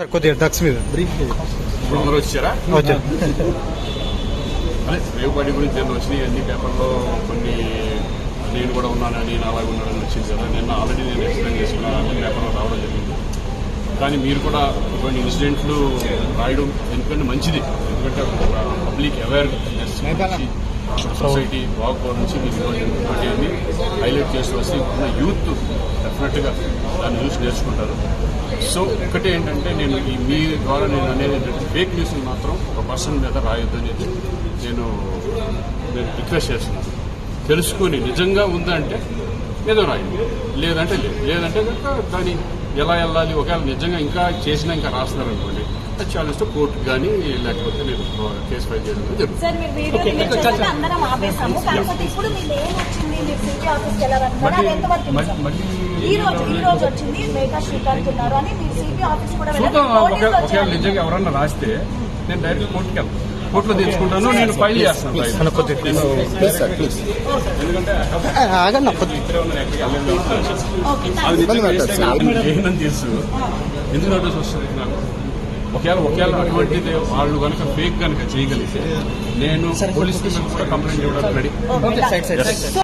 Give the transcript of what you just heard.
Sir కొద్దిగా drugs మీద brief అందరూ వచ్చారా వచ్చారు అదే రేవు పార్టీ గురించి నేను వచ్చినాయి అన్ని పేపర్లో కొన్ని నేను కూడా ఉన్నాను నేను అలాగే ఉన్నానని వచ్చింది కదా నిన్న ఆల్రెడీ నేను ఎక్స్ప్లెయిన్ చేసుకున్నాను అన్ని పేపర్లో రావడం జరిగింది కానీ మీరు కూడా ఇటువంటి ఇన్సిడెంట్లు రాయడం ఎందుకంటే మంచిది ఎందుకంటే పబ్లిక్ అవేర్నెస్ సొసైటీ బాగుపో నుంచి మీరు ఇటువంటి ఇటువంటివన్నీ చేసి వస్తే ఉన్న యూత్ డెఫినెట్గా దాన్ని చూసి నేర్చుకుంటారు. సో ఒకటే ఏంటంటే నేను ఈ మీ ద్వారా నేను అనేది ఏంటంటే ఫేక్ న్యూస్ మాత్రం ఒక పర్సన్ మీద రాయొద్దు అనేది నేను నేను రిక్వెస్ట్ చేస్తున్నాను. తెలుసుకొని నిజంగా ఉందంటే ఏదో రాయండి. లేదంటే లేదు. లేదంటే కనుక దాని ఎలా వెళ్ళాలి? ఒకవేళ నిజంగా ఇంకా చేసినా ఇంకా రాస్తున్నారు అనుకోండి అది చాలిస్తే కోర్టు కానీ లేకపోతే నేను కేసు ఫైల్ చేయడం జరుగుతుంది. ఒకవేళ. నిజంగా ఎవరన్నా రాస్తే నేను డైరెక్ట్ కోర్టుకి వెళ్తాను. కోర్టులో తెచ్చుకుంటాను నేను ఫైల్ చేస్తాను. తెలుసు ఎందుకు నోటీస్ వస్తుంది నాకు? ఒకవేళ ఒకవేళ అటువంటిది వాళ్ళు కనుక ఫేక్ కనుక చేయగలిగితే నేను పోలీస్ కూడా కంప్లైంట్ ఇవ్వడానికి రెడీ.